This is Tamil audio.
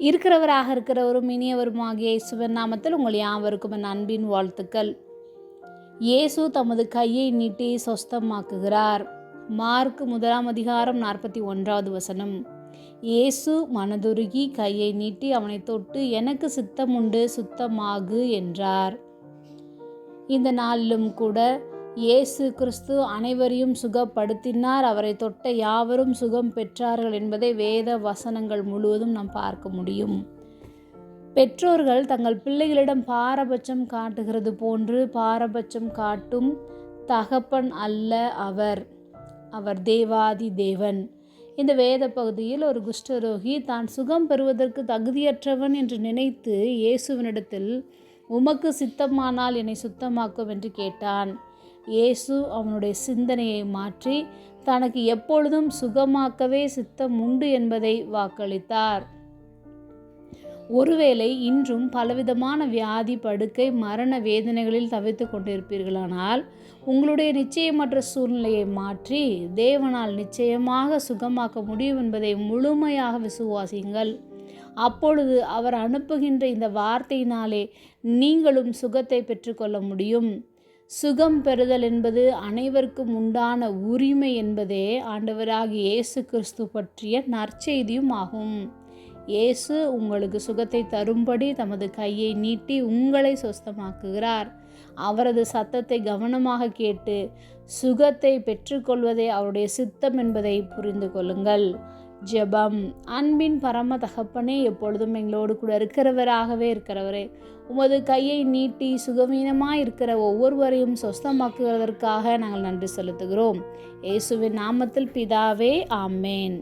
இருக்கிறவராக இருக்கிறவரும் இனியவருமாகிய இயேசுவின் நாமத்தில் உங்கள் யாவருக்கும் என் அன்பின் வாழ்த்துக்கள். இயேசு தமது கையை நீட்டி சொஸ்தமாக்குகிறார். மார்க் முதலாம் அதிகாரம் நாற்பத்தி ஒன்றாவது வசனம். இயேசு மனதுருகி கையை நீட்டி அவனை தொட்டு எனக்கு சித்தமுண்டு சுத்தமாகு என்றார். இந்த நாளிலும் கூட இயேசு கிறிஸ்து அனைவரையும் சுகப்படுத்தினார். அவரை தொட்ட யாவரும் சுகம் பெற்றார்கள் என்பதை வேத வசனங்கள் முழுவதும் நாம் பார்க்க முடியும். பெற்றோர்கள் தங்கள் பிள்ளைகளிடம் பாரபட்சம் காட்டுகிறது போன்று பாரபட்சம் காட்டும் தகப்பன் அல்ல அவர் அவர் தேவாதி தேவன். இந்த வேத பகுதியில் ஒரு குஷ்டரோகி தான் சுகம் பெறுவதற்கு தகுதியற்றவன் என்று நினைத்து இயேசுவினிடத்தில் உமக்கு சித்தமானால் என்னை சுத்தமாக்கும் என்று கேட்டான். இயேசு அவனுடைய சிந்தனையை மாற்றி தனக்கு எப்பொழுதும் சுகமாக்கவே சித்தம் உண்டு என்பதை வாக்களித்தார். ஒருவேளை இன்றும் பலவிதமான வியாதி படுக்கை மரண வேதனைகளில் தவித்து கொண்டிருப்பீர்களானால் உங்களுடைய நிச்சயமற்ற சூழ்நிலையை மாற்றி தேவனால் நிச்சயமாக சுகமாக்க முடியும் என்பதை முழுமையாக விசுவாசியுங்கள். அப்பொழுது அவர் அனுப்புகின்ற இந்த வார்த்தையினாலே நீங்களும் சுகத்தை பெற்றுக்கொள்ள முடியும். சுகம் பெறுதல் என்பது அனைவருக்கும் உண்டான உரிமை என்பதே ஆண்டவராகிய இயேசு கிறிஸ்து பற்றிய நற்செய்தியும் ஆகும். இயேசு உங்களுக்கு சுகத்தை தரும்படி தமது கையை நீட்டி உங்களை சொஸ்தமாக்குகிறார். அவரது சத்தத்தை கவனமாக கேட்டு சுகத்தை பெற்றுக்கொள்வதே அவருடைய சித்தம் என்பதை புரிந்து கொள்ளுங்கள். ஜெபம் அன்பின் பரம தகப்பனே எப்பொழுதும் எங்களோடு கூட இருக்கிறவராகவே இருக்கிறவரே. உமது கையை நீட்டி சுகவீனமாக இருக்கிற ஒவ்வொருவரையும் சொஸ்தமாக்குவதற்காக நாங்கள் நன்றி செலுத்துகிறோம். இயேசுவின் நாமத்தில் பிதாவே ஆமேன்.